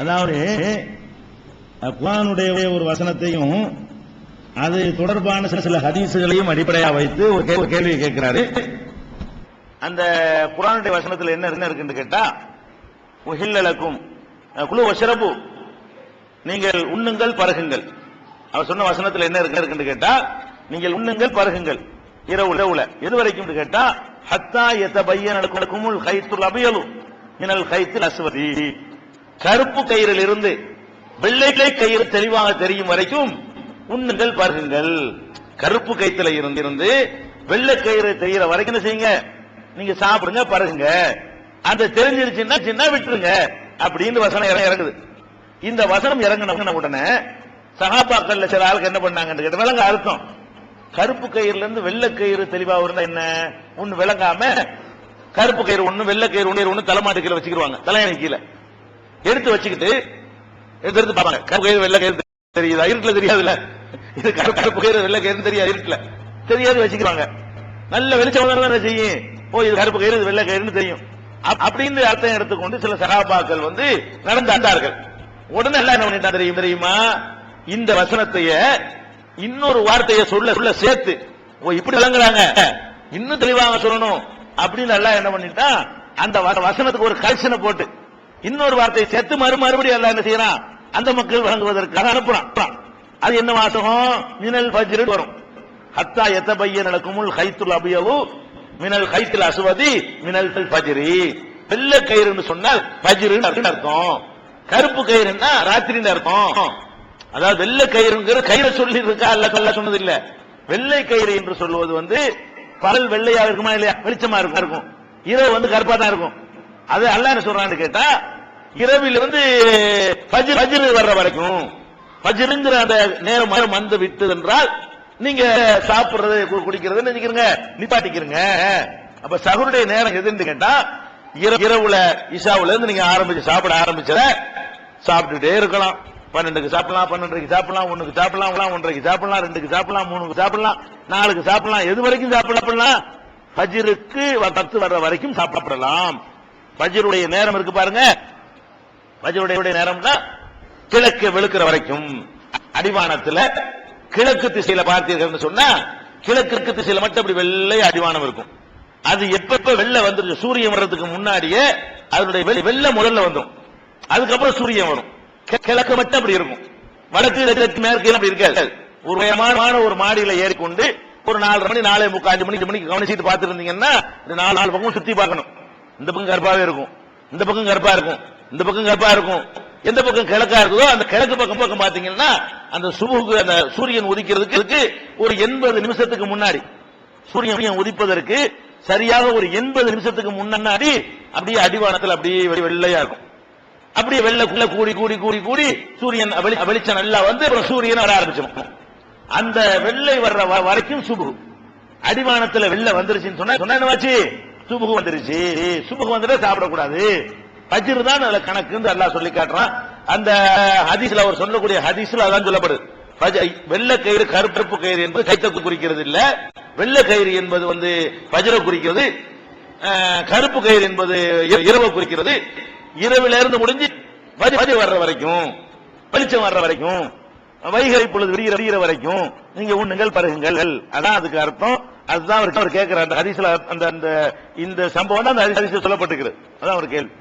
அதாவது குரானுடைய ஒரு வசனத்தையும் அது தொடர்பான சில சில ஹதீசுகளையும் அடிப்படையாக வைத்து ஒரு கேள்வியை கேள்வி கேட்கிறாரு. அந்த குரானுடைய வசனத்தில் என்ன என்ன இருக்குன்னு கேட்டா உஹில்லலக்கும் குழு சிறப்பு நீங்கள் உண்ணுங்கள் பருகுங்கள். அவர் சொன்ன வசனத்தில் என்ன இருக்குன்னு கேட்டா நீங்கள் உண்ணுங்கள் பருகுங்கள். இரவு இரவுல. எது வரைக்கும் கேட்டா ஹத்தா எத்த பையன் நடக்கும் கைத்துல் அபியலு மினல் கைத்தில் அஸ்வதி. கருப்பு கயிறில் இருந்து வெள்ளை கயிறு தெளிவாக தெரியும் வரைக்கும் உண்ணுங்கள் பருகுங்கள் கருப்பு கயித்துல இருந்து இருந்து வெள்ளை கயிறு தெரியற வரைக்கும் என்ன செய்யுங்க? நீங்க சாப்பிடுங்க பருகுங்க. அந்த தெரிஞ்சிருச்சுன்னா சின்ன விட்டுருங்க அப்படின்னு வசனம் இறங்க- இறங்குது. இந்த வசனம் இறங்கின உடனே சகாபாக்கள்ல சில ஆளுக்கு என்ன பண்ணாங்கன்னு கேட்ட விளங்க அர்த்தம். கருப்பு கயிறுல இருந்து வெள்ளை கயிறு தெளிவா இருந்தா என்ன? ஒண்ணு விளங்காம கருப்பு கயிறு ஒண்ணு வெள்ளை கயிறு ஒண்ணு ஒண்ணு தலைமாட்டு கீழே வச்சுக்கிடுவாங்க தலையணை கீழே. எடுத்து வச்சுக்கிட்டு எடுத்து எடுத்து பார்ப்பாங்க. கருப்பு கயிறு கயிறு தெரியுதா? இருட்டுல தெரியாதுல்ல? இது கருப்பு கருப்பு கயிறு வெள்ளை கயிறு தெரியாது இருட்டுல. தெரியாது வச்சுக்கிறாங்க நல்ல வெளிச்சம் தானே செய்யும். ஓ இது கருப்பு கயிறு இது வெள்ள கயிறுன்னு தெரியும். அப்- அப்படின்னு அர்த்தம் எடுத்துக்கொண்டு சில சகாபாக்கள் வந்து நடந்து வந்தார்கள். உடனே எல்லாம் என்ன பண்ணிட்டா தெரியும் தெரியுமா? இந்த வசனத்தைய இன்னொரு வார்த்தையை சொல்ல சொல்ல சேர்த்து ஓ இப்படி விளங்குறாங்க. இன்னும் தெளிவாக சொல்லணும். அப்படின்னு எல்லாம் என்ன பண்ணிட்டா அந்த வசனத்துக்கு ஒரு கல்சனை போட்டு இன்னொரு வார்த்தையை சேர்த்து மறு மறுபடியும் எல்லாம் என்ன செய்யறான்? அந்த மக்கள் வழங்குவதற்காக அனுப்புறான். அனுப்புறான். அது என்ன வாசகம்? மினல் பஜ்ரு வரும். ஹத்தா எத்தபைய நடக்குமுல் ஹைத்துல் அபியவு மினல் ஹைத்தில் அசுவதி மினல் பஜ்ரி வெள்ள கயிறுன்னு சொன்னால் ஃபஜ்ருன்னு அர்த்தம். கருப்பு கயிறுன்னா ராத்திரின்னு அர்த்தம். அதாவது வெள்ளை கயிறுங்கிற கயிறை சொல்லி இருக்கா அல்ல சொல்ல சொன்னது இல்ல வெள்ளை கயிறு என்று சொல்வது வந்து பகல் வெள்ளையா இருக்குமா இல்லையா? வெளிச்சமா இருக்கும். இருக்கும். இரவு வந்து கருப்பா தான் இருக்கும். அது அல்ல என்ன சொல்றான்னு கேட்டா இரவில் வந்து வர்ற வரைக்கும். ஃபஜ்ருங்கிற அந்த நேரம் வந்து விட்டது என்றால் நீங்க சாப்பிடுறது கு- குடிக்கிறது நினைக்கிறீங்க. நிப்பாட்டிக்கிறீங்க. அப்ப சகுருடைய நேரம் எதுன்னு கேட்டா இரவுல இஷாவுல இருந்து நீங்க ஆரம்பிச்சு சாப்பிட ஆரம்பிச்சத சாப்பிட்டுட்டே இருக்கலாம். பன்னெண்டுக்கு சாப்பிடலாம் பன்னெண்டுக்கு சாப்பிடலாம் ஒண்ணுக்கு சாப்பிடலாம் ஒன்றரைக்கு சாப்பிடலாம் ரெண்டுக்கு சாப்பிடலாம் மூணுக்கு சாப்பிடலாம் நாலுக்கு சாப்பிடலாம் எது வரைக்கும் சாப்பிடலாம்? பஜிருக்கு வ- பத்து வர்ற வரைக்கும் சாப்பிடப்படலாம். பஜிருடைய நேரம் இருக்கு பாருங்க. வஜ்ருடைய நேரம்னா கிழக்கு வெளுக்கிற வரைக்கும். அடிவானத்துல கிழக்கு திசையில பார்த்தீர்கள்னு சொன்னா கிழக்கு திசையில மட்டும் அப்படி வெள்ளை அடிவானம் இருக்கும். அது எப்பப்ப வெள்ள வந்துருச்சு? சூரியன் வர்றதுக்கு முன்னாடியே அதனுடைய வெள்ளை- வெள்ளை முதல்ல வந்துடும் அதுக்கப்புறம் சூரியன் வரும். கி- கிழக்கு மட்டும் அப்படி இருக்கும். வடக்கு தெற்கு மேற்கு அப்படி இருக்காது. ஒரு உயரமான ஒரு மாடியில ஏறிக்கொண்டு ஒரு நாலரை மணி நாலே முக்கால் அஞ்சு மணிக்கு மணிக்கு கவனிச்சிட்டு பார்த்துருந்தீங்கன்னா இந்த நாலு நாலு பக்கம் சுத்தி பார்க்கணும். இந்த பக்கம் கருப்பாவே இருக்கும். இந்த பக்கம் கருப்பா இருக்கும் இந்த பக்கம் கருப்பா இருக்கும். எந்த பக்கம் கிழக்கா இருக்குதோ அந்த கிழக்கு பக்கம் பக்கம் பாத்தீங்கன்னா அந்த சுபுக்கு அந்த சூரியன் உதிக்கிறதுக்கு ஒரு எண்பது நிமிஷத்துக்கு முன்னாடி. சூரியன் உதிப்பதற்கு சரியாக ஒரு எண்பது நிமிஷத்துக்கு முன்னாடி அப்படியே அடிவானத்தில் அப்படியே வெள்ளையா இருக்கும். அப்படியே வெள்ளக்குள்ள கூடி கூடி கூடி கூடி சூரியன் வெளி- வெளிச்சம் நல்லா வந்து அப்புறம் சூரியன் வர ஆரம்பிச்சிடும். அந்த வெள்ளை வர்ற வ- வரைக்கும் சுபு அடிவானத்துல வெள்ளை வந்துருச்சுன்னு சொன்னா சொன்னா என்னவாச்சு? சுபுகு வந்துருச்சு. சுபுகு வந்துட்டா சாப்பிடக்கூடாது. பஜ்ரு தான் அதுல கணக்குன்னு எல்லாம் சொல்லி காட்டுறான். அந்த ஹதீஸ்ல அவர் சொல்லக்கூடிய ஹதீஸ்ல அதான் சொல்லப்படுது. வெள்ள கயிறு கருப்பு கயிறு என்பது கைத்தக்கு குறிக்கிறது இல்ல. வெள்ள கயிறு என்பது வந்து பஜ்ர குறிக்கிறது. கருப்பு கயிறு என்பது இரவு இரவை குறிக்கிறது. இரவுல இருந்து முடிஞ்சு வதி வர்ற வரைக்கும் வெளிச்சம் வர்ற வரைக்கும் வைகரை பொழுது விரிகிற வரைக்கும் நீங்க உண்ணுங்கள் பருகுங்கள். அதான் அதுக்கு அர்த்தம். அதுதான் அவர் அவர் கேட்கிறார் அந்த ஹரிசில அந்த அந்த இந்த சம்பவம் தான் அந்த ஹரிசில் சொல்லப்பட்டிருக்கிறது அதான் ஒரு கேள்வி.